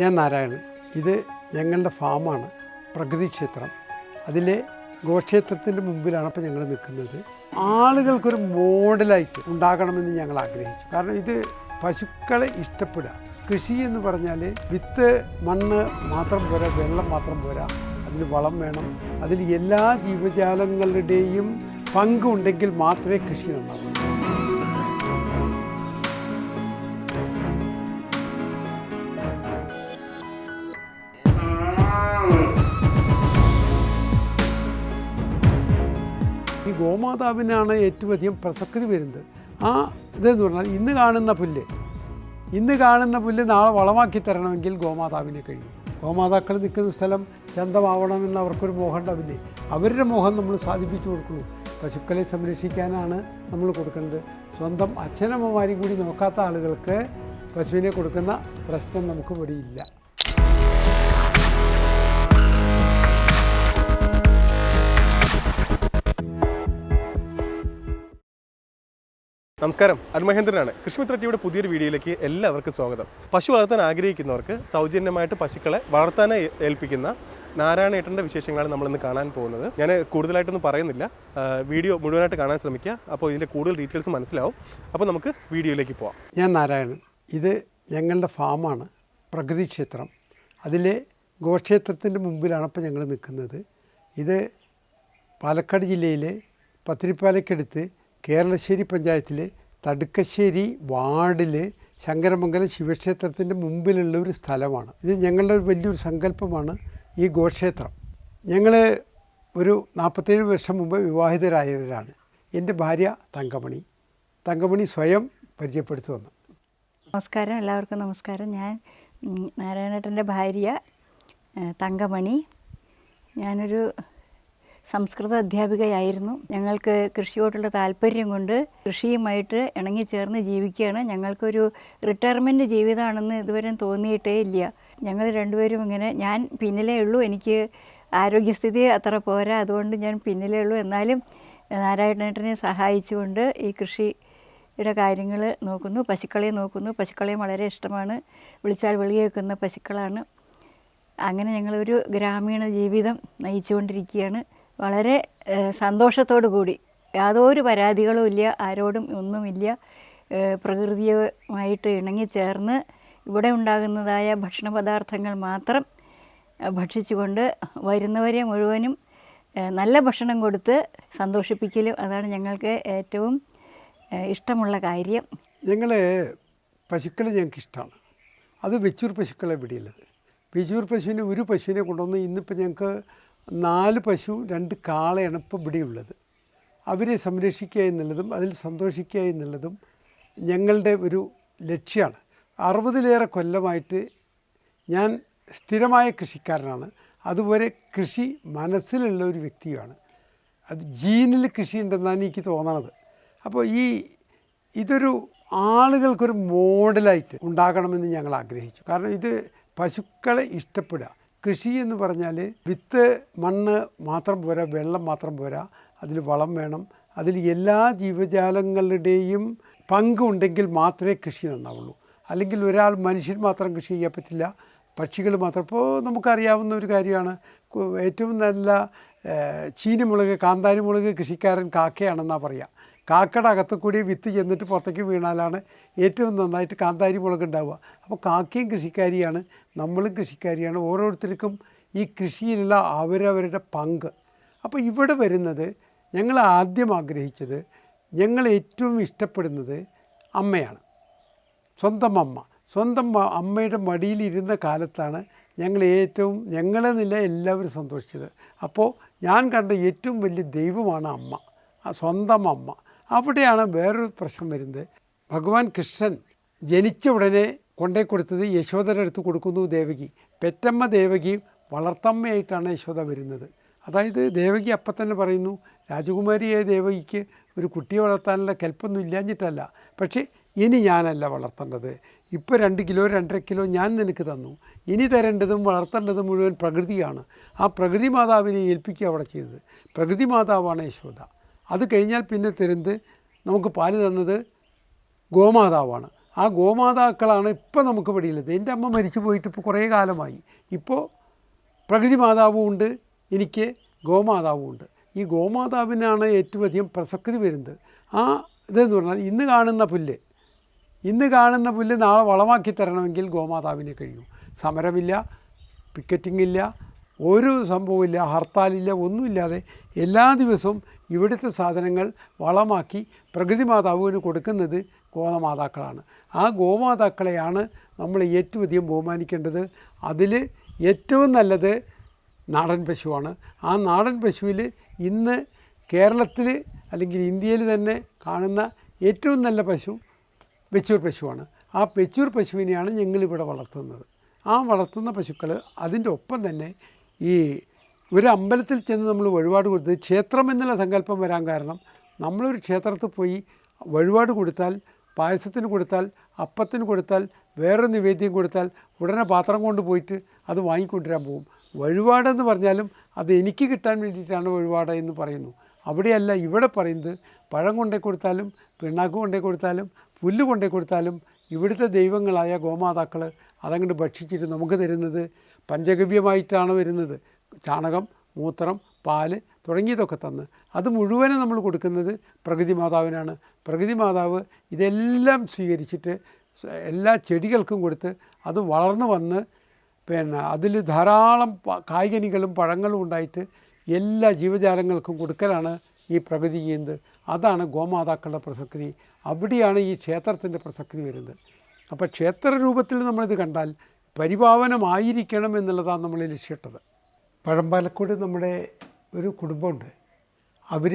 ഞാൻ നാരായണൻ. ഇത് ഞങ്ങളുടെ ഫാമാണ് പ്രകൃതി ക്ഷേത്രം. അതിലെ ഗോക്ഷേത്രത്തിന്റെ മുമ്പിലാണ് ഇപ്പോൾ ഞങ്ങൾ നിൽക്കുന്നത്. ആളുകൾക്കൊരു മോഡലായിട്ട് ഉണ്ടാകണമെന്ന് ഞങ്ങൾ ആഗ്രഹിച്ചു. കാരണം ഇത് പശുക്കളെ ഇഷ്ടപ്പെടുക. കൃഷി എന്ന് പറഞ്ഞാൽ വിത്ത് മണ്ണ് മാത്രം പോരാ വെള്ളം മാത്രം പോരാ. അതിന് വളം വേണം. അതിൽ എല്ലാ ജീവജാലങ്ങളുടെയും പങ്കുണ്ടെങ്കിൽ മാത്രമേ കൃഷി നന്നാവൂ. ഗോമാതാവിനാണ് ഏറ്റവും അധികം പ്രസക്തി വരുന്നത്. ആ ഇതെന്ന് പറഞ്ഞാൽ ഇന്ന് കാണുന്ന പുല്ല്. ഇന്ന് കാണുന്ന പുല്ല് നാളെ വളമാക്കി തരണമെങ്കിൽ ഗോമാതാവിനെ കഴിയും. ഗോമാതാക്കൾ നിൽക്കുന്ന സ്ഥലം ചന്തമാവണമെന്ന് അവർക്കൊരു മോഹം ഉണ്ടാവില്ലേ അവരുടെ മോഹം നമ്മൾ സാധിപ്പിച്ചു കൊടുക്കുന്നു. പശുക്കളെ സംരക്ഷിക്കാനാണ് നമ്മൾ കൊടുക്കുന്നത്. സ്വന്തം അച്ഛനമ്മമാരും കൂടി നോക്കാത്ത ആളുകൾക്ക് പശുവിനെ കൊടുക്കുന്ന പ്രശ്നം നമുക്ക് ഇവിടെ നമസ്കാരം. അൽമഹേന്ദ്രനാണ് കൃഷിമിത്ര ടിവിയുടെ പുതിയൊരു വീഡിയോയിലേക്ക് എല്ലാവർക്കും സ്വാഗതം. പശു വളർത്താൻ ആഗ്രഹിക്കുന്നവർക്ക് സൗജന്യമായിട്ട് പശുക്കളെ വളർത്താൻ ഏൽപ്പിക്കുന്ന നാരായണേട്ടന്റെ വിശേഷങ്ങളാണ് നമ്മളിന്ന് കാണാൻ പോകുന്നത്. ഞാൻ കൂടുതലായിട്ടൊന്നും പറയുന്നില്ല. വീഡിയോ മുഴുവനായിട്ട് കാണാൻ ശ്രമിക്കുക. അപ്പോൾ ഇതിന്റെ കൂടുതൽ ഡീറ്റെയിൽസ് മനസ്സിലാവും. അപ്പോൾ നമുക്ക് വീഡിയോയിലേക്ക് പോവാം. ഞാൻ നാരായണൻ. ഇത് ഞങ്ങളുടെ ഫാമാണ്. പ്രകൃതി ക്ഷേത്രം. അതിലെ ഗോക്ഷേത്രത്തിന്റെ മുമ്പിലാണ് ഇപ്പോൾ ഞങ്ങൾ നിൽക്കുന്നത്. ഇത് പാലക്കാട് ജില്ലയിലെ പത്തിരിപ്പാലക്കടുത്ത് കേരളശ്ശേരി പഞ്ചായത്തിലെ തടുക്കശ്ശേരി വാർഡിൽ ശങ്കരമംഗലം ശിവക്ഷേത്രത്തിന്റെ മുമ്പിലുള്ള ഒരു സ്ഥലമാണ്. ഇത് ഞങ്ങളുടെ ഒരു വലിയൊരു സങ്കല്പമാണ് ഈ ഗോക്ഷേത്രം. ഞങ്ങൾ ഒരു നാൽപ്പത്തേഴ് വർഷം മുമ്പ് വിവാഹിതരായവരാണ്. എന്റെ ഭാര്യ തങ്കമണി. തങ്കമണി സ്വയം പരിചയപ്പെടുത്തി വന്നു. നമസ്കാരം എല്ലാവർക്കും നമസ്കാരം. ഞാൻ നാരായണേട്ടന്റെ ഭാര്യ തങ്കമണി. ഞാനൊരു സംസ്കൃത അധ്യാപികയായിരുന്നു. ഞങ്ങൾക്ക് കൃഷിയോടുള്ള താല്പര്യം കൊണ്ട് കൃഷിയുമായിട്ട് ഇണങ്ങിച്ചേർന്ന് ജീവിക്കുകയാണ്. ഞങ്ങൾക്കൊരു റിട്ടയർമെന്റ് ജീവിതമാണെന്ന് ഇതുവരെ തോന്നിയിട്ടേ ഇല്ല. ഞങ്ങൾ രണ്ടുപേരും ഇങ്ങനെ ഞാൻ പിന്നിലേ ഉള്ളൂ എനിക്ക് ആരോഗ്യസ്ഥിതി അത്ര പോരാ അതുകൊണ്ട് ഞാൻ പിന്നിലേ ഉള്ളൂ. എന്നാലും നാരായണേട്ടനെ സഹായിച്ചുകൊണ്ട് ഈ കൃഷിയുടെ കാര്യങ്ങൾ നോക്കുന്നു പശുക്കളെ നോക്കുന്നു. പശുക്കളെ വളരെ ഇഷ്ടമാണ്. വിളിച്ചാൽ വിളി കേൾക്കുന്ന പശുക്കളാണ്. അങ്ങനെ ഞങ്ങളൊരു ഗ്രാമീണ ജീവിതം നയിച്ചുകൊണ്ടിരിക്കുകയാണ്. വളരെ സന്തോഷത്തോടു കൂടി. യാതൊരു പരാതികളും ഇല്ല ആരോടും ഒന്നുമില്ല. പ്രകൃതിയുമായിട്ട് ഇണങ്ങിച്ചേർന്ന് ഇവിടെ ഉണ്ടാകുന്നതായ ഭക്ഷണ പദാർത്ഥങ്ങൾ മാത്രം ഭക്ഷിച്ചുകൊണ്ട് വരുന്നവരെ മുഴുവനും നല്ല ഭക്ഷണം കൊടുത്ത് സന്തോഷിപ്പിക്കലും അതാണ് ഞങ്ങൾക്ക് ഏറ്റവും ഇഷ്ടമുള്ള കാര്യം. ഞങ്ങൾ പശുക്കളെ ഞങ്ങൾക്ക് ഇഷ്ടമാണ് അത് വെച്ചൂർ പശുക്കളെ പിടിയുള്ളത് വെച്ചൂർ പശുവിനെ ഒരു പശുവിനെ കൊണ്ടുവന്ന് ഇന്നിപ്പോൾ ഞങ്ങൾക്ക് നാല് പശു രണ്ട് കാളയാണ് ഇപ്പോൾ ഇവിടെയുള്ളത്. അവരെ സംരക്ഷിക്കുക എന്നുള്ളതും അതിൽ സന്തോഷിക്കുക എന്നുള്ളതും ഞങ്ങളുടെ ഒരു ലക്ഷ്യമാണ്. അറുപതിലേറെ കൊല്ലമായിട്ട് ഞാൻ സ്ഥിരമായ കൃഷിക്കാരനാണ്. അതുപോലെ കൃഷി മനസ്സിലുള്ള ഒരു വ്യക്തിയാണ് അത് ജീനിൽ കൃഷി ഉണ്ടെന്നാണ് എനിക്ക് തോന്നണത്. അപ്പോൾ ഈ ഇതൊരു ആളുകൾക്കൊരു മോഡലായിട്ട് ഉണ്ടാകണമെന്ന് ഞങ്ങൾ ആഗ്രഹിച്ചു. കാരണം ഇത് പശുക്കളെ ഇഷ്ടപ്പെടുക. കൃഷി എന്ന് പറഞ്ഞാൽ വിത്ത് മണ്ണ് മാത്രം പോരാ വെള്ളം മാത്രം പോരാ അതിൽ വളം വേണം. അതിൽ എല്ലാ ജീവജാലങ്ങളുടെയും പങ്കുണ്ടെങ്കിൽ മാത്രമേ കൃഷി നന്നാവുള്ളൂ. അല്ലെങ്കിൽ ഒരാൾ മനുഷ്യൻ മാത്രം കൃഷി ചെയ്യാൻ പറ്റില്ല പക്ഷികൾ മാത്രം. ഇപ്പോൾ നമുക്കറിയാവുന്ന ഒരു കാര്യമാണ് ഏറ്റവും നല്ല ചീനിമുളക് കാന്താരി മുളക് കൃഷിക്കാരൻ കാക്കയാണെന്നാണ് പറയുക കാക്കയുടെ അകത്ത് കൂടി വിത്ത് ചെന്നിട്ട് പുറത്തേക്ക് വീണാലാണ് ഏറ്റവും നന്നായിട്ട് കാന്താരി മുളക് ഉണ്ടാവുക. അപ്പോൾ കാക്കയും കൃഷിക്കാരിയാണ് നമ്മളും കൃഷിക്കാരിയാണ് ഓരോരുത്തർക്കും ഈ കൃഷിയിലുള്ള അവരവരുടെ പങ്ക്. അപ്പോൾ ഇവിടെ വരുന്നത് ഞങ്ങൾ ആദ്യം ആഗ്രഹിച്ചത് ഞങ്ങൾ ഏറ്റവും ഇഷ്ടപ്പെടുന്നത് അമ്മയാണ്. സ്വന്തം അമ്മ. സ്വന്തം അമ്മയുടെ മടിയിലിരുന്ന കാലത്താണ് ഞങ്ങൾ ഏറ്റവും ഞങ്ങളെ നില എല്ലാവരും സന്തോഷിച്ചത്. അപ്പോൾ ഞാൻ കണ്ട ഏറ്റവും വലിയ ദൈവമാണ് അമ്മ. സ്വന്തം അമ്മ. അവിടെയാണ് വേറൊരു പ്രശ്നം വരുന്നത്. ഭഗവാൻ കൃഷ്ണൻ ജനിച്ച ഉടനെ കൊണ്ടേ കൊടുത്തത് യശോദരെ എടുത്ത് കൊടുക്കുന്നു ദേവകി. പെറ്റമ്മ ദേവകി വളർത്തമ്മയായിട്ടാണ് യശോദ വരുന്നത്. അതായത് ദേവകി അപ്പം തന്നെ പറയുന്നു രാജകുമാരിയായ ദേവകിക്ക് ഒരു കുട്ടിയെ വളർത്താനുള്ള കെൽപ്പൊന്നും ഇല്ലാഞ്ഞിട്ടല്ല. പക്ഷേ ഇനി ഞാനല്ല വളർത്തേണ്ടത്. ഇപ്പോൾ രണ്ട് കിലോ രണ്ടര കിലോ ഞാൻ നിനക്ക് തന്നു. ഇനി തരേണ്ടതും വളർത്തേണ്ടതും മുഴുവൻ പ്രകൃതിയാണ്. ആ പ്രകൃതി മാതാവിനെ ഏൽപ്പിക്കുക അവിടെ ചെയ്തത്. പ്രകൃതി മാതാവാണ് യശോദ. അത് കഴിഞ്ഞാൽ പിന്നെ തരുന്നത് നമുക്ക് പാൽ തന്നത് ഗോമാതാവാണ്. ആ ഗോമാതാക്കളാണ് ഇപ്പം നമുക്ക് പിടിയുള്ളത് എന്റെ അമ്മ മരിച്ചു പോയിട്ട് ഇപ്പോൾ കുറേ കാലമായി. ഇപ്പോൾ പ്രകൃതി മാതാവും ഉണ്ട് എനിക്ക് ഗോമാതാവും ഉണ്ട്. ഈ ഗോമാതാവിനാണ് ഏറ്റവും അധികം പ്രസക്തി വരുന്നത്. ആ ഇതെന്ന് പറഞ്ഞാൽ ഇന്ന് കാണുന്ന പുല്ല് ഇന്ന് കാണുന്ന പുല്ല് നാളെ വളമാക്കി തരണമെങ്കിൽ ഗോമാതാവിനെ കഴിയും. സമരമില്ല പിക്കറ്റിംഗ് ഇല്ല ഒരു സംഭവമില്ല ഹർത്താലില്ല ഒന്നുമില്ലാതെ എല്ലാ ദിവസവും ഇവിടുത്തെ സാധനങ്ങൾ വളമാക്കി പ്രകൃതി മാതാവിന് കൊടുക്കുന്നത് ഗോമാതാക്കളാണ് ആ ഗോമാതാക്കളെയാണ് നമ്മൾ ഏറ്റവും അധികം ബഹുമാനിക്കേണ്ടത്. അതിൽ ഏറ്റവും നല്ലത് നാടൻ പശുവാണ്. ആ നാടൻ പശുവിൽ ഇന്ന് കേരളത്തിൽ അല്ലെങ്കിൽ ഇന്ത്യയിൽ തന്നെ കാണുന്ന ഏറ്റവും നല്ല പശു വെച്ചൂർ പശുവാണ്. ആ വെച്ചൂർ പശുവിനെയാണ് ഞങ്ങളിവിടെ വളർത്തുന്നത്. ആ വളർത്തുന്ന പശുക്കൾ അതിന്റെ ഒപ്പം തന്നെ ഈ ഒരു അമ്പലത്തിൽ ചെന്ന് നമ്മൾ വഴിപാട് കൊടുത്ത് ക്ഷേത്രം എന്നുള്ള സങ്കല്പം വരാൻ കാരണം നമ്മളൊരു ക്ഷേത്രത്തിൽ പോയി വഴിപാട് കൊടുത്താൽ പായസത്തിന് കൊടുത്താൽ അപ്പത്തിന് കൊടുത്താൽ വേറെ നിവേദ്യം കൊടുത്താൽ ഉടനെ പാത്രം കൊണ്ട് പോയിട്ട് അത് വാങ്ങിക്കൊണ്ടുവരാൻ പോകും. വഴിപാടെന്ന് പറഞ്ഞാലും അത് എനിക്ക് കിട്ടാൻ വേണ്ടിയിട്ടാണ് വഴിപാട് എന്ന് പറയുന്നു. അവിടെയല്ല ഇവിടെ പറയുന്നത് പഴം കൊണ്ടേ കൊടുത്താലും പിണ്ണാക്ക് കൊണ്ടേ കൊടുത്താലും പുല്ല് കൊണ്ടേ കൊടുത്താലും ഇവിടുത്തെ ദൈവങ്ങളായ ഗോമാതാക്കൾ അതങ്ങോട്ട് ഭക്ഷിച്ചിട്ട് നമുക്ക് തരുന്നത് പഞ്ചഗവ്യമായിട്ടാണ് വരുന്നത്. ചാണകം മൂത്രം പാൽ തുടങ്ങിയതൊക്കെ തന്ന് അത് മുഴുവനും നമ്മൾ കൊടുക്കുന്നത് പ്രകൃതി മാതാവിനാണ്. പ്രകൃതി മാതാവ് ഇതെല്ലാം സ്വീകരിച്ചിട്ട് എല്ലാ ചെടികൾക്കും കൊടുത്ത് അത് വളർന്നു വന്ന് പിന്നെ അതിൽ ധാരാളം കായ്കനികളും പഴങ്ങളും ഉണ്ടായിട്ട് എല്ലാ ജീവജാലങ്ങൾക്കും കൊടുക്കലാണ് ഈ പ്രകൃതി ചെയ്യുന്നത് അതാണ് ഗോമാതാക്കളുടെ പ്രസക്തി. അവിടെയാണ് ഈ ക്ഷേത്രത്തിന്റെ പ്രസക്തി വരുന്നത്. അപ്പോൾ ക്ഷേത്ര രൂപത്തിൽ നമ്മളിത് കണ്ടാൽ പരിപാവനമായിരിക്കണം എന്നുള്ളതാണ് നമ്മൾ ലക്ഷ്യമിട്ടത്. പഴമ്പാലക്കോട് നമ്മുടെ ഒരു കുടുംബമുണ്ട്. അവർ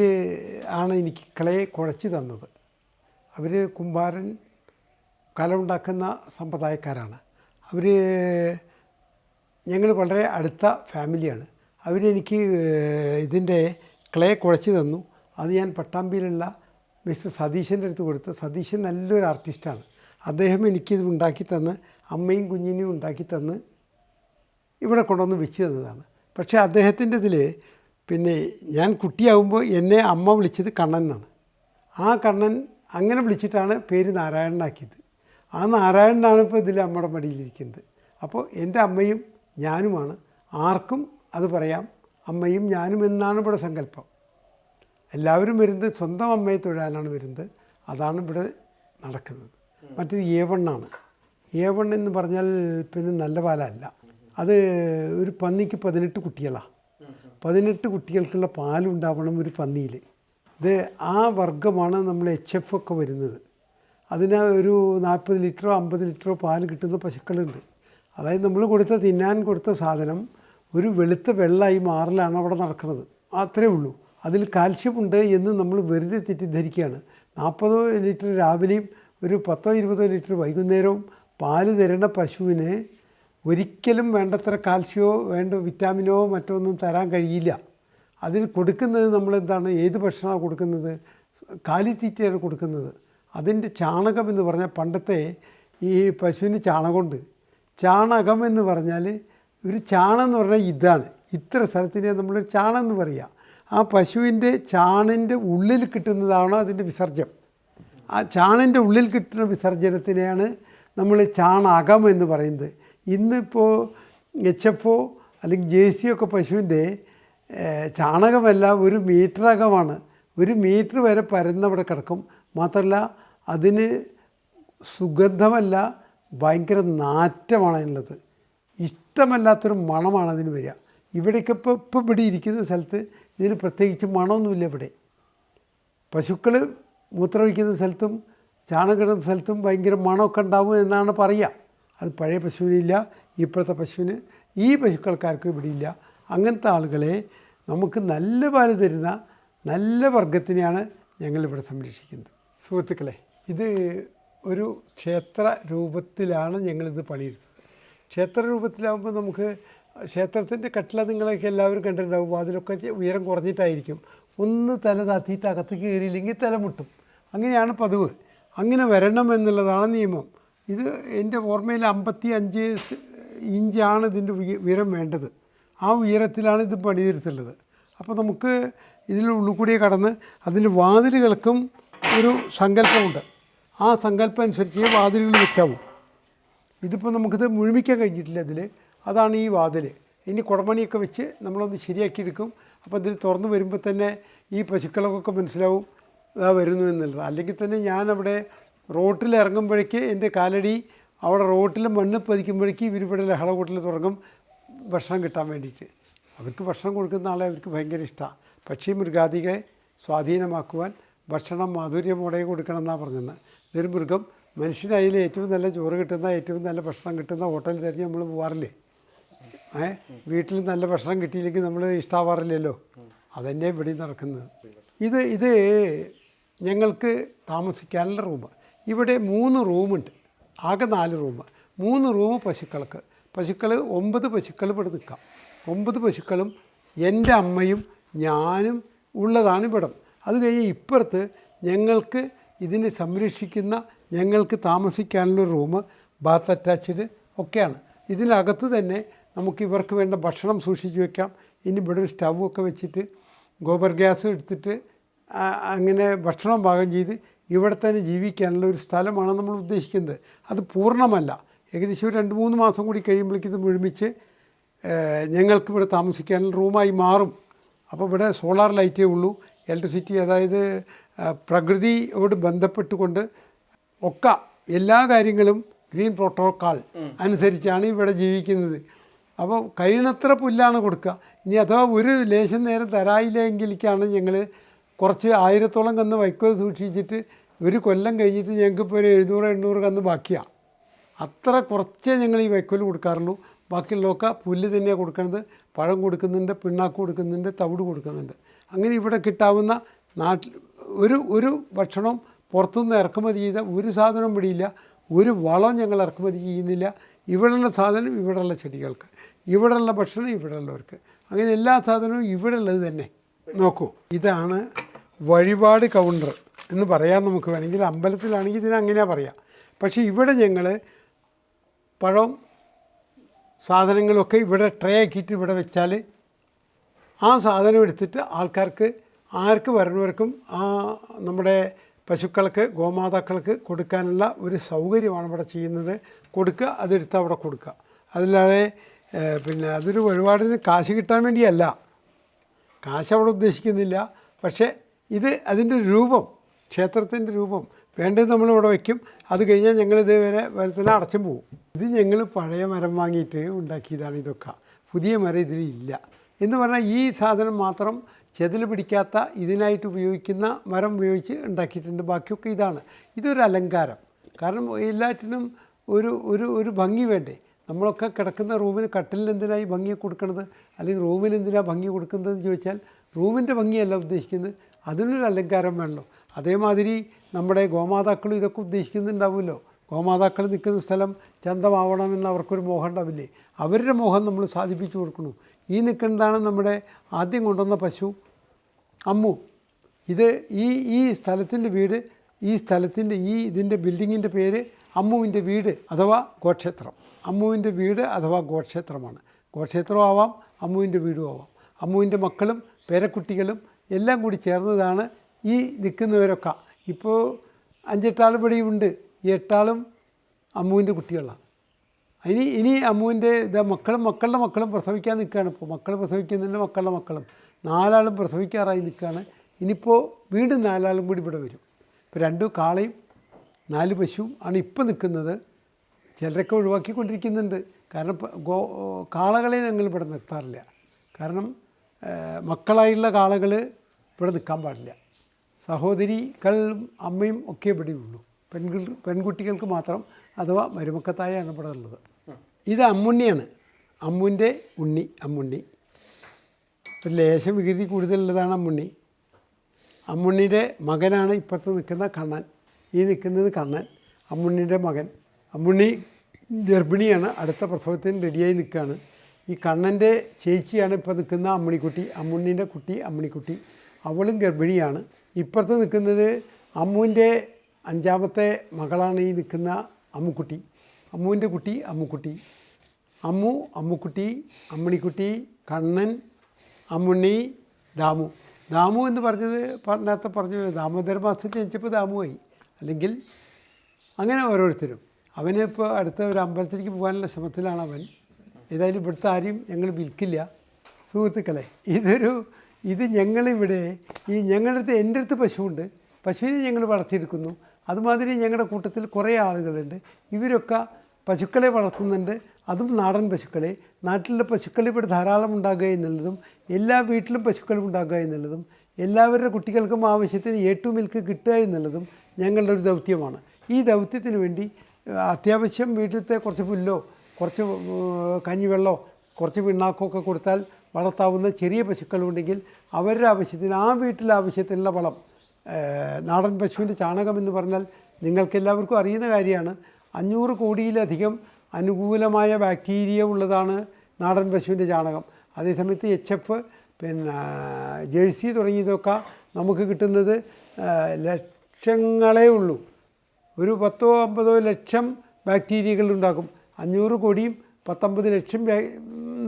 ആണ് എനിക്ക് കിളയെ കുഴച്ച് തന്നത്. അവർ കുമ്പാരൻ കല ഉണ്ടാക്കുന്ന സമ്പ്രദായക്കാരാണ്. അവർ ഞങ്ങൾ വളരെ അടുത്ത ഫാമിലിയാണ്. അവരെനിക്ക് ഇതിന്റെ ക്ലേ കുഴച്ച് തന്നു. അത് ഞാൻ പട്ടാമ്പിയിലുള്ള മിസ്റ്റർ സതീശന്റെ അടുത്ത് കൊടുത്ത് സതീശൻ നല്ലൊരു ആർട്ടിസ്റ്റാണ് അദ്ദേഹം എനിക്കിത് ഉണ്ടാക്കി തന്ന് അമ്മയും കുഞ്ഞിനെയും ഉണ്ടാക്കി തന്ന് ഇവിടെ കൊണ്ടുവന്ന് വെച്ച് തന്നതാണ്. പക്ഷേ അദ്ദേഹത്തിന്റെ ഇതിൽ പിന്നെ ഞാൻ കുട്ടിയാകുമ്പോൾ എന്നെ അമ്മ വിളിച്ചത് കണ്ണൻ എന്നാണ് ആ കണ്ണൻ അങ്ങനെ വിളിച്ചിട്ടാണ് പേര് നാരായണനാക്കിയത്. ആ നാരായണനാണ് ഇപ്പോൾ ഇതിൽ അമ്മയുടെ മടിയിലിരിക്കുന്നത് അപ്പോൾ എന്റെ അമ്മയും ഞാനുമാണ്. ആർക്കും അത് പറയാം. അമ്മയും ഞാനും എന്നാണ് ഇവിടെ സങ്കല്പം. എല്ലാവരും വരുന്നത് സ്വന്തം അമ്മയെ തൊഴാനാണ് വരുന്നത്. അതാണ് ഇവിടെ നടക്കുന്നത്. മറ്റേത് ഏവണ്ണാണ്. ഏവണ്ണ് എന്ന് പറഞ്ഞാൽ പിന്നെ നല്ല പാലല്ല. അത് ഒരു പന്നിക്ക് പതിനെട്ട് കുട്ടികളാണ് പതിനെട്ട് കുട്ടികൾക്കുള്ള പാലുണ്ടാവണം ഒരു പന്നിയിൽ ഇത് ആ വർഗമാണ് നമ്മൾ എച്ച് എഫ് ഒക്കെ വരുന്നത്. അതിന് ഒരു നാൽപ്പത് ലിറ്ററോ അമ്പത് ലിറ്ററോ പാൽ കിട്ടുന്ന പശുക്കളുണ്ട്. അതായത് നമ്മൾ കൊടുത്ത തിന്നാൻ കൊടുത്ത സാധനം ഒരു വെളുത്ത വെള്ളമായി മാറലാണ് അവിടെ നടക്കുന്നത്. അത്രേ ഉള്ളൂ. അതിൽ കാൽഷ്യം ഉണ്ട് എന്ന് നമ്മൾ വെറുതെ തെറ്റിദ്ധരിക്കുകയാണ്. നാൽപ്പതോ ലിറ്റർ രാവിലെയും ഒരു പത്തോ ഇരുപതോ ലിറ്റർ വൈകുന്നേരവും പാൽ തരുന്ന പശുവിന് ഒരിക്കലും വേണ്ടത്ര കാൽഷ്യമോ വേണ്ട വിറ്റാമിനോ മറ്റോ ഒന്നും തരാൻ കഴിയില്ല. അതിന് കൊടുക്കുന്നത് നമ്മളെന്താണ്? ഏത് ഭക്ഷണമാണ് കൊടുക്കുന്നത്? കാലിത്തീറ്റയാണ് കൊടുക്കുന്നത്. അതിന്റെ ചാണകം എന്ന് പറഞ്ഞാൽ പണ്ടത്തെ ഈ പശുവിന് ചാണകമുണ്ട് ചാണകം എന്ന് പറഞ്ഞാൽ ഒരു ചാണം എന്ന് പറഞ്ഞാൽ ഇതാണ്. ഇത്ര സ്ഥലത്തിനെ നമ്മൾ ചാണം എന്ന് പറയുക ആ പശുവിന്റെ ചാണിന്റെ ഉള്ളിൽ കിട്ടുന്നതാണ് അതിന്റെ വിസർജ്യം ആ ചാണിന്റെ ഉള്ളിൽ കിട്ടുന്ന വിസർജനത്തിനെയാണ് നമ്മൾ ചാണകം എന്ന് പറയുന്നത്. ഇന്നിപ്പോൾ എച്ച് എഫ് ഒ അല്ലെങ്കിൽ ജേഴ്സിയൊക്കെ പശുവിന്റെ ചാണകമല്ല ഒരു മീറ്റർ അകമാണ് ഒരു മീറ്റർ വരെ പരന്നവിടെ കിടക്കും. മാത്രമല്ല അതിന് സുഗന്ധമല്ല ഭയങ്കര നാറ്റമാണ് അതിനുള്ളത്. ഇഷ്ടമല്ലാത്തൊരു മണമാണ് അതിന് വരിക. ഇവിടേക്ക് ഇപ്പോൾ ഇപ്പോൾ ഇവിടെ ഇരിക്കുന്ന സ്ഥലത്ത് ഇതിന് പ്രത്യേകിച്ച് മണമൊന്നുമില്ല ഇവിടെ. പശുക്കൾ മൂത്രമൊഴിക്കുന്ന സ്ഥലത്തും ചാണകം കിടക്കുന്ന സ്ഥലത്തും ഭയങ്കര മണമൊക്കെ ഉണ്ടാവും എന്നാണ് പറയുക. അത് പഴയ പശുവിനില്ല ഇപ്പോഴത്തെ പശുവിന് ഈ പശുക്കൾക്കാർക്കും ഇവിടെ ഇല്ല അങ്ങനത്തെ ആളുകളെ നമുക്ക് നല്ല പാൽ തരുന്ന നല്ല വർഗത്തിനെയാണ് ഞങ്ങളിവിടെ സംരക്ഷിക്കുന്നത്. സുഹൃത്തുക്കളെ ഇത് ഒരു ക്ഷേത്ര രൂപത്തിലാണ് ഞങ്ങളിത് പണിയെടുത്തത്. ക്ഷേത്ര രൂപത്തിലാകുമ്പോൾ നമുക്ക് ക്ഷേത്രത്തിന്റെ കട്ടില നിങ്ങളൊക്കെ എല്ലാവരും കണ്ടിട്ടുണ്ടാവും. അതിലൊക്കെ ഉയരം കുറഞ്ഞിട്ടായിരിക്കും. ഒന്ന് തല താത്തിയിട്ട് അകത്തേക്ക് കയറിയില്ലെങ്കിൽ തല മുട്ടും. അങ്ങനെയാണ് പതിവ്. അങ്ങനെ വരണം എന്നുള്ളതാണ് നിയമം. ഇത് എന്റെ ഓർമ്മയിൽ അമ്പത്തി അഞ്ച് ഇഞ്ചാണ് ഇതിന്റെ ഉയ- ഉയരം വേണ്ടത്. ആ ഉയരത്തിലാണ് ഇത് പണിതിരുത്തുള്ളത് അപ്പോൾ നമുക്ക് ഇതിന്റെ ഉള്ളിൽ കൂടി കടന്ന് അതിന്റെ വാതിലുകൾക്കും ഒരു സങ്കല്പമുണ്ട്. ആ സങ്കല്പം അനുസരിച്ച് വാതിലുകൾ വെക്കാവൂ. ഇതിപ്പോൾ നമുക്കിത് മുഴുമിക്കാൻ കഴിഞ്ഞിട്ടില്ല ഇതിൽ അതാണ് ഈ വാതിൽ ഇനി കുടമണിയൊക്കെ വെച്ച് നമ്മളൊന്ന് ശരിയാക്കിയെടുക്കും. അപ്പോൾ ഇതിൽ തുറന്ന് വരുമ്പോൾ തന്നെ ഈ പശുക്കളൊക്കെ മനസ്സിലാവും ഇതാ വരുന്നു എന്നുള്ളത്. അല്ലെങ്കിൽ തന്നെ ഞാനവിടെ റോട്ടിൽ ഇറങ്ങുമ്പോഴേക്ക് എന്റെ കാലടി അവിടെ റോട്ടിൽ മണ്ണ് പതിക്കുമ്പോഴേക്ക് ഇവരിവിടെ ലഹളകൂട്ടിൽ തുടങ്ങും ഭക്ഷണം കിട്ടാൻ വേണ്ടിയിട്ട്. അവർക്ക് ഭക്ഷണം കൊടുക്കുന്ന ആളെ അവർക്ക് ഭയങ്കര ഇഷ്ടമാണ് പക്ഷി മൃഗാദികളെ സ്വാധീനമാക്കുവാൻ ഭക്ഷണം മാധുര്യമോടെ കൊടുക്കണം എന്നാണ് പറഞ്ഞത്. ഇതൊരു മൃഗം മനുഷ്യനായാലും ഏറ്റവും നല്ല ചോറ് കിട്ടുന്ന ഏറ്റവും നല്ല ഭക്ഷണം കിട്ടുന്ന ഹോട്ടലിൽ തിരഞ്ഞ് നമ്മൾ പോകാറില്ലേ ഏ? വീട്ടിൽ നല്ല ഭക്ഷണം കിട്ടിയില്ലെങ്കിൽ നമ്മൾ ഇഷ്ടാവാറില്ലല്ലോ? അതന്നെ ഇവിടെ നടക്കുന്നത്. ഇത് ഇത് ഞങ്ങൾക്ക് താമസിക്കാനുള്ള റൂം ഇവിടെ മൂന്ന് റൂമുണ്ട്. ആകെ നാല് റൂം മൂന്ന് റൂം പശുക്കൾക്ക്. പശുക്കൾ ഒമ്പത് പശുക്കൾ ഇവിടെ നിൽക്കാം. ഒമ്പത് പശുക്കളും എന്റെ അമ്മയും ഞാനും ഉള്ളതാണ് ഇവിടം. അത് കഴിഞ്ഞ് ഇപ്പുറത്ത് ഞങ്ങൾക്ക് ഇതിനെ സംരക്ഷിക്കുന്ന ഞങ്ങൾക്ക് താമസിക്കാനുള്ള റൂം ബാത്ത് അറ്റാച്ച്ഡ് ഒക്കെയാണ്. ഇതിനകത്ത് തന്നെ നമുക്ക് ഇവർക്ക് വേണ്ട ഭക്ഷണം സൂക്ഷിച്ച് വെക്കാം. ഇനി ഇവിടെ ഒരു സ്റ്റൗ ഒക്കെ വെച്ചിട്ട് ഗോബർ ഗ്യാസ് എടുത്തിട്ട് അങ്ങനെ ഭക്ഷണം പാകം ചെയ്ത് ഇവിടെ തന്നെ ജീവിക്കാനുള്ള ഒരു സ്ഥലമാണ് നമ്മൾ ഉദ്ദേശിക്കുന്നത്. അത് പൂർണമല്ല. ഏകദേശം ഒരു രണ്ട് മൂന്ന് മാസം കൂടി കഴിയുമ്പോഴേക്കും ഇത് മുഴുമിച്ച് ഞങ്ങൾക്ക് ഇവിടെ താമസിക്കാനുള്ള റൂമായി മാറും. അപ്പോൾ ഇവിടെ സോളാർ ലൈറ്റേ ഉള്ളൂ. ഇലക്ട്രിസിറ്റി അതായത് പ്രകൃതിയോട് ബന്ധപ്പെട്ടുകൊണ്ട് ഒക്ക എല്ലാ കാര്യങ്ങളും ഗ്രീൻ പ്രോട്ടോക്കോൾ അനുസരിച്ചാണ് ഇവിടെ ജീവിക്കുന്നത്. അപ്പോൾ കഴിയണത്ര പുല്ലാണ് കൊടുക്കുക. ഇനി അഥവാ ഒരു ലേശം നേരം തരായില്ലെങ്കിലേക്കാണ് ഞങ്ങൾ കുറച്ച് ആയിരത്തോളം കന്ന് വൈക്കോൽ സൂക്ഷിച്ചിട്ട് ഒരു കൊല്ലം കഴിഞ്ഞിട്ട് ഞങ്ങൾക്ക് ഇപ്പോൾ ഒരു എഴുന്നൂറ് എണ്ണൂറ് കന്ന് ബാക്കിയാണ് അത്ര കുറച്ചേ ഞങ്ങൾ ഈ വൈക്കോൽ കൊടുക്കാറുള്ളൂ. ബാക്കിയുള്ളതൊക്കെ പുല്ല് തന്നെയാണ് കൊടുക്കുന്നത് പഴം കൊടുക്കുന്നുണ്ട് പിണ്ണാക്ക് കൊടുക്കുന്നുണ്ട് തവിട് കൊടുക്കുന്നുണ്ട്. അങ്ങനെ ഇവിടെ കിട്ടാവുന്ന നാട്ടിൽ ഒരു ഒരു ഭക്ഷണം പുറത്തുനിന്ന് ഇറക്കുമതി ചെയ്ത ഒരു സാധനം ഇവിടെയില്ല ഒരു വളം ഞങ്ങൾ ഇറക്കുമതി ചെയ്യുന്നില്ല. ഇവിടെയുള്ള സാധനം ഇവിടെയുള്ള ചെടികൾക്ക് ഇവിടെയുള്ള ഭക്ഷണം ഇവിടെയുള്ളവർക്ക്. അങ്ങനെ എല്ലാ സാധനവും ഇവിടെ ഉള്ളത് തന്നെ. നോക്കൂ ഇതാണ് വഴിപാട് കൗണ്ടർ എന്ന് പറയാൻ നമുക്ക് വേണമെങ്കിൽ. അമ്പലത്തിലാണെങ്കിൽ ഇതിനെ അങ്ങനെയാണ് പറയാം. പക്ഷേ ഇവിടെ ഞങ്ങൾ പഴം സാധനങ്ങളൊക്കെ ഇവിടെ ട്രേ ആക്കിയിട്ട് ഇവിടെ വെച്ചാൽ ആ സാധനം എടുത്തിട്ട് ആൾക്കാർക്ക് ആർക്ക് വരുന്നവർക്കും ആ നമ്മുടെ പശുക്കൾക്ക് ഗോമാതാക്കൾക്ക് കൊടുക്കാനുള്ള ഒരു സൗകര്യമാണ് ഇവിടെ ചെയ്യുന്നത്. കൊടുക്കുക അതെടുത്ത് അവിടെ കൊടുക്കുക. അതില്ലാതെ പിന്നെ അതൊരു വഴിപാടിന് കാശ് കിട്ടാൻ വേണ്ടിയല്ല. കാശ് അവിടെ ഉദ്ദേശിക്കുന്നില്ല. പക്ഷേ ഇത് അതിന്റെ രൂപം ക്ഷേത്രത്തിന്റെ രൂപം വേണ്ടത് നമ്മളിവിടെ വയ്ക്കും. അത് കഴിഞ്ഞാൽ ഞങ്ങൾ ഇതുവരെ വരത്തിനെ അടച്ചും പോകും ഇത് ഞങ്ങൾ പഴയ മരം വാങ്ങിയിട്ട് ഉണ്ടാക്കിയതാണ് ഇതൊക്കെ. പുതിയ മരം ഇതിലില്ല എന്ന് പറഞ്ഞാൽ ഈ സാധനം മാത്രം ചെതിൽ പിടിക്കാത്ത ഇതിനായിട്ട് ഉപയോഗിക്കുന്ന മരം ഉപയോഗിച്ച് ഉണ്ടാക്കിയിട്ടുണ്ട്. ബാക്കിയൊക്കെ ഇതാണ്. ഇതൊരു അലങ്കാരം. കാരണം എല്ലാറ്റിനും ഒരു ഒരു ഒരു ഭംഗി വേണ്ടേ? നമ്മളൊക്കെ കിടക്കുന്ന റൂമിന് കട്ടിലിന് എന്തിനായി ഭംഗി കൊടുക്കുന്നത് അല്ലെങ്കിൽ റൂമിന് എന്തിനാണ് ഭംഗി കൊടുക്കുന്നതെന്ന് ചോദിച്ചാൽ റൂമിന്റെ ഭംഗിയല്ല ഉദ്ദേശിക്കുന്നത്. അതിനൊരു അലങ്കാരം വേണമല്ലോ. അതേമാതിരി നമ്മുടെ ഗോമാതാക്കളും ഇതൊക്കെ ഉദ്ദേശിക്കുന്നുണ്ടാവുമല്ലോ. ഗോമാതാക്കൾ നിൽക്കുന്ന സ്ഥലം ചന്തമാവണമെന്ന് അവർക്കൊരു മോഹം ഉണ്ടാവില്ലേ? അവരുടെ മോഹം നമ്മൾ സാധിപ്പിച്ചു കൊടുക്കണു ഈ നിൽക്കുന്നതാണ് നമ്മുടെ ആദ്യം കൊണ്ടുവന്ന പശു. അമ്മു ഇത് ഈ ഈ സ്ഥലത്തിന്റെ വീട് ഈ സ്ഥലത്തിന്റെ ഈ ഇതിന്റെ ബിൽഡിങ്ങിന്റെ പേര് അമ്മുവിന്റെ വീട് അഥവാ ഗോക്ഷേത്രം. അമ്മുവിന്റെ വീട് അഥവാ ഗോക്ഷേത്രമാണ്. ഗോക്ഷേത്രവും ആവാം അമ്മുവിന്റെ വീടും ആവാം അമ്മുവിന്റെ മക്കളും പേരക്കുട്ടികളും എല്ലാം കൂടി ചേർന്നതാണ് ഈ നിൽക്കുന്നവരൊക്കെ. ഇപ്പോൾ അഞ്ചെട്ടാൾ ഇവിടെയുണ്ട് ഈ എട്ടാളും അമ്മുവിന്റെ കുട്ടികളാണ്. ഇനി ഇനി അമ്മുവിന്റെ ഇതാ മക്കളും മക്കളുടെ മക്കളും പ്രസവിക്കാൻ നിൽക്കുകയാണ് ഇപ്പോൾ. മക്കൾ പ്രസവിക്കുന്നുണ്ട് മക്കളുടെ മക്കളും നാലാളും പ്രസവിക്കാറായി നിൽക്കുകയാണ്. ഇനിയിപ്പോൾ വീണ്ടും നാലാളും കൂടി ഇവിടെ വരും. ഇപ്പോൾ രണ്ടു കാളയും നാല് പശുവും ആണ് ഇപ്പോൾ നിൽക്കുന്നത്. ചിലരൊക്കെ ഒഴിവാക്കിക്കൊണ്ടിരിക്കുന്നുണ്ട്. കാരണം ഗോ കാളകളെ ഞങ്ങൾ ഇവിടെ നിർത്താറില്ല. കാരണം മക്കളായുള്ള കാളകൾ ഇവിടെ നിൽക്കാൻ പാടില്ല. സഹോദരികളും അമ്മയും ഒക്കെ ഇവിടെ ഉള്ളൂ. പെൺകുൾ പെൺകുട്ടികൾക്ക് മാത്രം അഥവാ മരുമക്കത്തായാണ് ഇവിടെ ഉള്ളത്. ഇത് അമ്മുണ്ണിയാണ്. അമ്മുന്റെ ഉണ്ണി അമ്മുണ്ണി. ഒരു ലേശം വികൃതി കൂടുതലുള്ളതാണ് അമ്മുണ്ണി. അമ്മുണ്ണിയുടെ മകനാണ് ഇപ്പുറത്ത് നിൽക്കുന്ന കണ്ണൻ. ഈ നിൽക്കുന്നത് കണ്ണൻ അമ്മുണ്ണിയുടെ മകൻ. അമ്മുണ്ണി ഗർഭിണിയാണ്. അടുത്ത പ്രസവത്തിന് റെഡിയായി നിൽക്കുകയാണ്. ഈ കണ്ണന്റെ ചേച്ചിയാണ് ഇപ്പോൾ നിൽക്കുന്ന അമ്മിണിക്കുട്ടി. അമ്മുണ്ണീന്റെ കുട്ടി അമ്മിണിക്കുട്ടി. അവളും ഗർഭിണിയാണ്. ഇപ്പുറത്ത് നിൽക്കുന്നത് അമ്മുവിന്റെ അഞ്ചാമത്തെ മകളാണ് ഈ നിൽക്കുന്ന അമ്മുക്കുട്ടി. അമ്മുവിന്റെ കുട്ടി അമ്മുക്കുട്ടി. അമ്മു അമ്മുക്കുട്ടി അമ്മിണിക്കുട്ടി കണ്ണൻ അമ്മുണ്ണി ദാമു. ദാമു എന്ന് പറഞ്ഞത് നേരത്തെ പറഞ്ഞു ദാമോദര മാസം ജനിച്ചപ്പോൾ ദാമുവായി. അല്ലെങ്കിൽ അങ്ങനെ ഓരോരുത്തരും. അവനിപ്പോൾ അടുത്ത ഒരു അമ്പലത്തിലേക്ക് പോകാനുള്ള ശ്രമത്തിലാണ് അവൻ. ഏതായാലും ഇവിടുത്തെ ആരെയും ഞങ്ങൾ വിൽക്കില്ല. സുഹൃത്തുക്കളെ ഇതൊരു ഇത് ഞങ്ങളിവിടെ ഈ ഞങ്ങളുടെ അടുത്ത് എന്റെ അടുത്ത് പശുവുണ്ട്. പശുവിനെ ഞങ്ങൾ വളർത്തിയെടുക്കുന്നു. അതുമാതിരി ഞങ്ങളുടെ കൂട്ടത്തിൽ കുറേ ആളുകളുണ്ട്. ഇവരൊക്കെ പശുക്കളെ വളർത്തുന്നുണ്ട്. അതും നാടൻ പശുക്കളെ. നാട്ടിലെ പശുക്കൾ ഇവിടെ ധാരാളം ഉണ്ടാകുക എന്നുള്ളതും എല്ലാ വീട്ടിലും പശുക്കൾ ഉണ്ടാകുക എന്നുള്ളതും എല്ലാവരുടെ കുട്ടികൾക്കും ആവശ്യത്തിന് എ ടു മിൽക്ക് കിട്ടുക എന്നുള്ളതും ഞങ്ങളുടെ ഒരു ദൗത്യമാണ്. ഈ ദൗത്യത്തിന് വേണ്ടി അത്യാവശ്യം വീട്ടിലത്തെ കുറച്ച് പുല്ലോ കുറച്ച് കഞ്ഞിവെള്ളമോ കുറച്ച് പിണ്ണാക്കോ ഒക്കെ കൊടുത്താൽ വളർത്താവുന്ന ചെറിയ പശുക്കളുണ്ടെങ്കിൽ അവരുടെ ആവശ്യത്തിന് ആ വീട്ടിലെ ആവശ്യത്തിനുള്ള വളം നാടൻ പശുവിന്റെ ചാണകം എന്ന് പറഞ്ഞാൽ നിങ്ങൾക്കെല്ലാവർക്കും അറിയുന്ന കാര്യമാണ്. അഞ്ഞൂറ് കോടിയിലധികം അനുകൂലമായ ബാക്ടീരിയ ഉള്ളതാണ് നാടൻ പശുവിന്റെ ചാണകം. അതേസമയത്ത് എച്ച് എഫ് പിന്നെ ജേഴ്സി തുടങ്ങിയതൊക്കെ നമുക്ക് കിട്ടുന്നത് ലക്ഷങ്ങളേ ഉള്ളൂ. ഒരു പത്തോ അമ്പതോ ലക്ഷം ബാക്ടീരിയകൾ ഉണ്ടാക്കും. അഞ്ഞൂറ് കോടിയും പത്തൊമ്പത് ലക്ഷം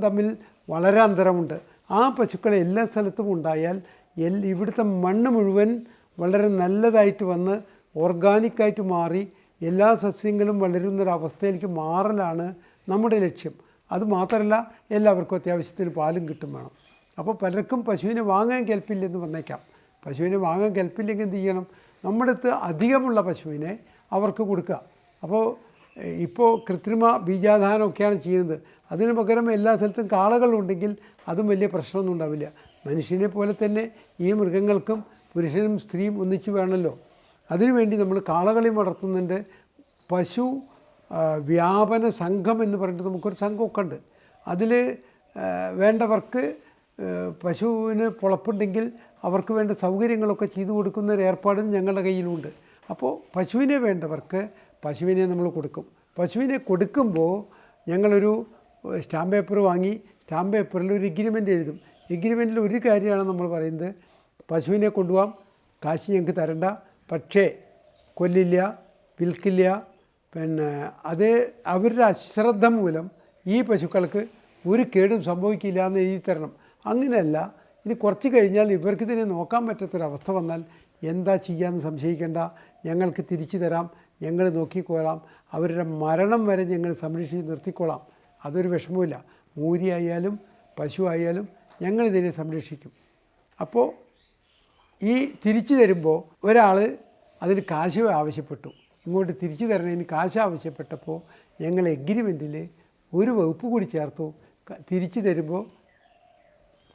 തമ്മിൽ വളരെ അന്തരമുണ്ട്. ആ പശുക്കൾ എല്ലാ സ്ഥലത്തും ഉണ്ടായാൽ എൽ ഇവിടുത്തെ മണ്ണ് മുഴുവൻ വളരെ നല്ലതായിട്ട് വന്ന് ഓർഗാനിക്കായിട്ട് മാറി എല്ലാ സസ്യങ്ങളും വളരുന്നൊരവസ്ഥയിലേക്ക് മാറലാണ് നമ്മുടെ ലക്ഷ്യം. അത് മാത്രമല്ല എല്ലാവർക്കും അത്യാവശ്യത്തിന് പാലും കിട്ടും വേണം. അപ്പോൾ പലർക്കും പശുവിനെ വാങ്ങാൻ കെൽപ്പില്ലെന്ന് വന്നേക്കാം. പശുവിനെ വാങ്ങാൻ കെൽപ്പില്ലെങ്കിൽ എന്ത് ചെയ്യണം? നമ്മുടെ അടുത്ത് അധികമുള്ള പശുവിനെ അവർക്ക് കൊടുക്കുക. അപ്പോൾ ഇപ്പോൾ കൃത്രിമ ബീജാധാനമൊക്കെയാണ് ചെയ്യുന്നത്. അതിന് പകരം എല്ലാ സ്ഥലത്തും കാളകളുണ്ടെങ്കിൽ അതും വലിയ പ്രശ്നമൊന്നും ഉണ്ടാവില്ല. മനുഷ്യനെ പോലെ തന്നെ ഈ മൃഗങ്ങൾക്കും പുരുഷനും സ്ത്രീയും ഒന്നിച്ചു വേണമല്ലോ. അതിനുവേണ്ടി നമ്മൾ കാളകളെയും വളർത്തുന്നുണ്ട്. പശു വ്യാപന സംഘം എന്ന് പറഞ്ഞിട്ട് നമുക്കൊരു സംഘമൊക്കെ ഉണ്ട്. അതിൽ വേണ്ടവർക്ക് പശുവിന് പുളപ്പുണ്ടെങ്കിൽ അവർക്ക് വേണ്ട സൗകര്യങ്ങളൊക്കെ ചെയ്തു കൊടുക്കുന്ന ഒരു ഏർപ്പാടും ഞങ്ങളുടെ കയ്യിലുണ്ട്. അപ്പോൾ പശുവിനെ വേണ്ടവർക്ക് പശുവിനെ നമ്മൾ കൊടുക്കും. പശുവിനെ കൊടുക്കുമ്പോൾ ഞങ്ങളൊരു സ്റ്റാമ്പ് പേപ്പർ വാങ്ങി സ്റ്റാമ്പ് പേപ്പറിൽ ഒരു എഗ്രിമെന്റ് എഴുതും. എഗ്രിമെന്റിൽ ഒരു കാര്യമാണ് നമ്മൾ പറയുന്നത്. പശുവിനെ കൊണ്ടുപോകാം കാശ് ഞങ്ങൾക്ക് തരണ്ട പക്ഷേ കൊല്ലില്ല വിൽക്കില്ല പിന്നെ അത് അവരുടെ അശ്രദ്ധ മൂലം ഈ പശുക്കൾക്ക് ഒരു കേടും സംഭവിക്കില്ല എന്ന് എഴുതി തരണം. അങ്ങനെയല്ല ഇത് കുറച്ച് കഴിഞ്ഞാൽ ഇവർക്ക് ഇതിനെ നോക്കാൻ പറ്റാത്തൊരവസ്ഥ വന്നാൽ എന്താ ചെയ്യാമെന്ന് സംശയിക്കേണ്ട. ഞങ്ങൾക്ക് തിരിച്ചു തരാം. ഞങ്ങൾ നോക്കിക്കോളാം. അവരുടെ മരണം വരെ ഞങ്ങൾ സംരക്ഷിച്ച് നിർത്തിക്കോളാം. അതൊരു വിഷമവുമില്ല. മൂരിയായാലും പശു ആയാലും ഞങ്ങളിതിനെ സംരക്ഷിക്കും. അപ്പോൾ ഈ തിരിച്ചു തരുമ്പോൾ ഒരാൾ അതിന് കാശ് ആവശ്യപ്പെട്ടു. ഇങ്ങോട്ട് തിരിച്ചു തരണതിന് കാശ് ആവശ്യപ്പെട്ടപ്പോൾ ഞങ്ങൾ എഗ്രിമെന്റിൽ ഒരു വകുപ്പ് കൂടി ചേർത്തു. തിരിച്ചു തരുമ്പോൾ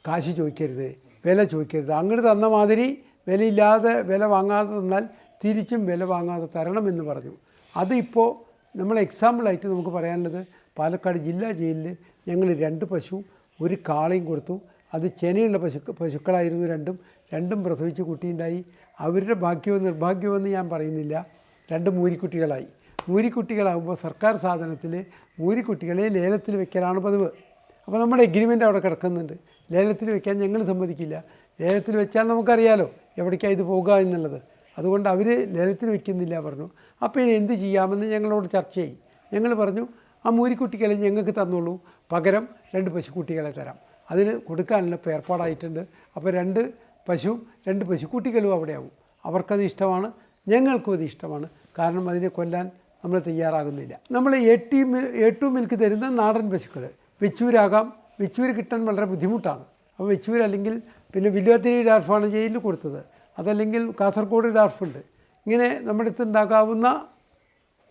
കാശ് ചോദിക്കരുത്. വില ചോദിക്കരുത്. അങ്ങോട്ട് തന്ന മാതിരി വിലയില്ലാതെ വില വാങ്ങാതെ തന്നാൽ തിരിച്ചും വില വാങ്ങാതെ തരണമെന്ന് പറഞ്ഞു. അതിപ്പോൾ നമ്മൾ എക്സാമ്പിളായിട്ട് നമുക്ക് പറയാനുള്ളത് പാലക്കാട് ജില്ലാ ജയിലിൽ ഞങ്ങൾ രണ്ട് പശു ഒരു കാളയും കൊടുത്തു. അത് ചെനയുള്ള പശു പശുക്കളായിരുന്നു രണ്ടും. രണ്ടും പ്രസവിച്ച് കുട്ടിയുണ്ടായി. അവരുടെ ഭാഗ്യമോ നിർഭാഗ്യമെന്ന് ഞാൻ പറയുന്നില്ല. രണ്ട് മൂരിക്കുട്ടികളായി. മൂരിക്കുട്ടികളാകുമ്പോൾ സർക്കാർ സാധനത്തിൽ മൂരിക്കുട്ടികളെ ലേലത്തിൽ വെക്കലാണ് പതിവ്. അപ്പോൾ നമ്മുടെ എഗ്രിമെന്റ് അവിടെ കിടക്കുന്നുണ്ട്. ലേലത്തിൽ വെക്കാൻ ഞങ്ങൾ സമ്മതിക്കില്ല. ലേലത്തിൽ വെച്ചാൽ നമുക്കറിയാലോ എവിടേക്കാണ് ഇത് പോകുക എന്നുള്ളത്. അതുകൊണ്ട് അവർ ലേലത്തിൽ വെക്കുന്നില്ല പറഞ്ഞു. അപ്പോൾ ഇനി എന്ത് ചെയ്യാമെന്ന് ഞങ്ങളോട് ചർച്ച ചെയ്യും ഞങ്ങൾ പറഞ്ഞു ആ മൂരിക്കുട്ടികളെ ഞങ്ങൾക്ക് തന്നോളൂ. പകരം രണ്ട് പശുക്കുട്ടികളെ തരാം. അതിന് കൊടുക്കാനുള്ള ഏർപ്പാടായിട്ടുണ്ട്. അപ്പോൾ രണ്ട് പശു രണ്ട് പശുക്കുട്ടികളും അവിടെയാവും. അവർക്കത് ഇഷ്ടമാണ് ഞങ്ങൾക്കും അത് ഇഷ്ടമാണ്. കാരണം അതിനെ കൊല്ലാൻ നമ്മൾ തയ്യാറാകുന്നില്ല. നമ്മൾ A T A two milk തരുന്ന നാടൻ പശുക്കൾ വെച്ചൂരാകാം. വെച്ചൂര് കിട്ടാൻ വളരെ ബുദ്ധിമുട്ടാണ്. അപ്പോൾ വെച്ചൂര് അല്ലെങ്കിൽ പിന്നെ വില്ലുവത്തിരി ഡാർഫാണ് ജയിലിൽ കൊടുത്തത്. അതല്ലെങ്കിൽ കാസർഗോഡ് ഡാർഫുണ്ട് ഇങ്ങനെ നമ്മുടെ അടുത്ത് ഉണ്ടാക്കാവുന്ന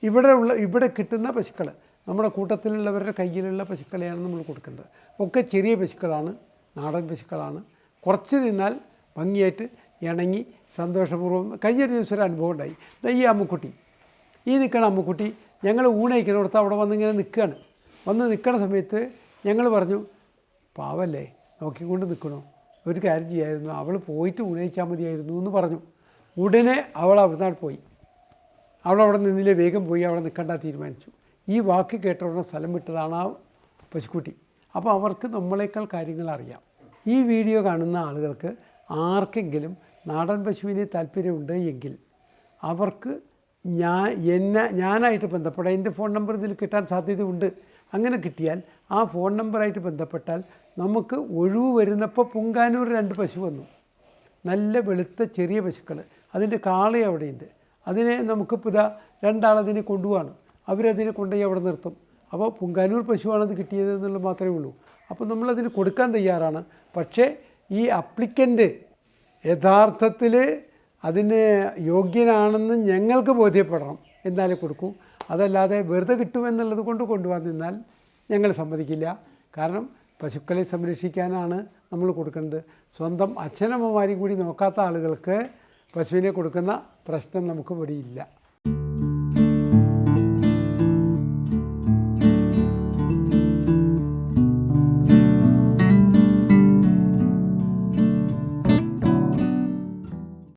ഇവിടെ ഉള്ള ഇവിടെ കിട്ടുന്ന പശുക്കൾ നമ്മുടെ കൂട്ടത്തിലുള്ളവരുടെ കയ്യിലുള്ള പശുക്കളെയാണ് നമ്മൾ കൊടുക്കുന്നത്. ഒക്കെ ചെറിയ പശുക്കളാണ് നാടൻ പശുക്കളാണ്. കുറച്ച് നിന്നാൽ ഭംഗിയായിട്ട് ഇണങ്ങി സന്തോഷപൂർവം കഴിഞ്ഞ ദിവസം ഒരു അനുഭവം ഉണ്ടായി. ഈ അമ്മുക്കുട്ടി. ഈ നിൽക്കണ അമ്മുക്കുട്ടി ഞങ്ങൾ ഊണയിക്കുന്നിടത്ത് അവിടെ വന്നിങ്ങനെ നിൽക്കുകയാണ്. വന്ന് നിൽക്കണ സമയത്ത് ഞങ്ങൾ പറഞ്ഞു പാവല്ലേ നോക്കിക്കൊണ്ട് നിൽക്കണോ? ഒരു കാര്യം ചെയ്യായിരുന്നു. അവൾ പോയിട്ട് ഉണയിച്ചാൽ മതിയായിരുന്നു എന്ന് പറഞ്ഞു. ഉടനെ അവൾ അവിടുന്ന് പോയി. അവൾ അവിടെ നിന്നിലെ വേഗം പോയി അവിടെ നിൽക്കണ്ട തീരുമാനിച്ചു. ഈ വാക്ക് കേട്ട ഉടനെ സ്ഥലം വിട്ടതാണ് ആ പശുക്കുട്ടി. അപ്പോൾ അവർക്ക് നമ്മളെക്കാൾ കാര്യങ്ങൾ അറിയാം. ഈ വീഡിയോ കാണുന്ന ആളുകൾക്ക് ആർക്കെങ്കിലും നാടൻ പശുവിനെ താല്പര്യമുണ്ട് എങ്കിൽ അവർക്ക് ഞാൻ എന്നെ ഞാനായിട്ട് ബന്ധപ്പെടാം. എന്റെ ഫോൺ നമ്പർ ഇതിൽ കിട്ടാൻ സാധ്യതയുണ്ട്. അങ്ങനെ കിട്ടിയാൽ ആ ഫോൺ നമ്പറായിട്ട് ബന്ധപ്പെട്ടാൽ നമുക്ക് ഒഴിവ് വരുന്നപ്പോൾ പുങ്കാനൂർ രണ്ട് പശു വന്നു. നല്ല വെളുത്ത ചെറിയ പശുക്കൾ. അതിന്റെ കാള അവിടെയുണ്ട്. അതിനെ നമുക്കിപ്പോൾ ഇതാ രണ്ടാളതിനെ കൊണ്ടുപോവാണ്. അവരതിനെ കൊണ്ടുപോയി അവിടെ നിർത്തും. അപ്പോൾ പുങ്കാനൂർ പശുവാണത് കിട്ടിയത് എന്നുള്ളത് മാത്രമേ ഉള്ളൂ. അപ്പോൾ നമ്മളതിന് കൊടുക്കാൻ തയ്യാറാണ്. പക്ഷേ ഈ അപ്ലിക്കന്റ് യഥാർത്ഥത്തിൽ അതിന് യോഗ്യനാണെന്ന് ഞങ്ങൾക്ക് ബോധ്യപ്പെടണം. എന്നാലേ കൊടുക്കൂ. അതല്ലാതെ വെറുതെ കിട്ടുമെന്നുള്ളത് കൊണ്ട് കൊണ്ടുപോകാൻ നിന്നാൽ ഞങ്ങൾ സമ്മതിക്കില്ല. കാരണം പശുക്കളെ സംരക്ഷിക്കാനാണ് നമ്മൾ കൊടുക്കുന്നത്. സ്വന്തം അച്ഛനമ്മമാരും കൂടി നോക്കാത്ത ആളുകൾക്ക് പശുവിനെ കൊടുക്കുന്ന പ്രശ്നം നമുക്ക് ഇവിടെയില്ല.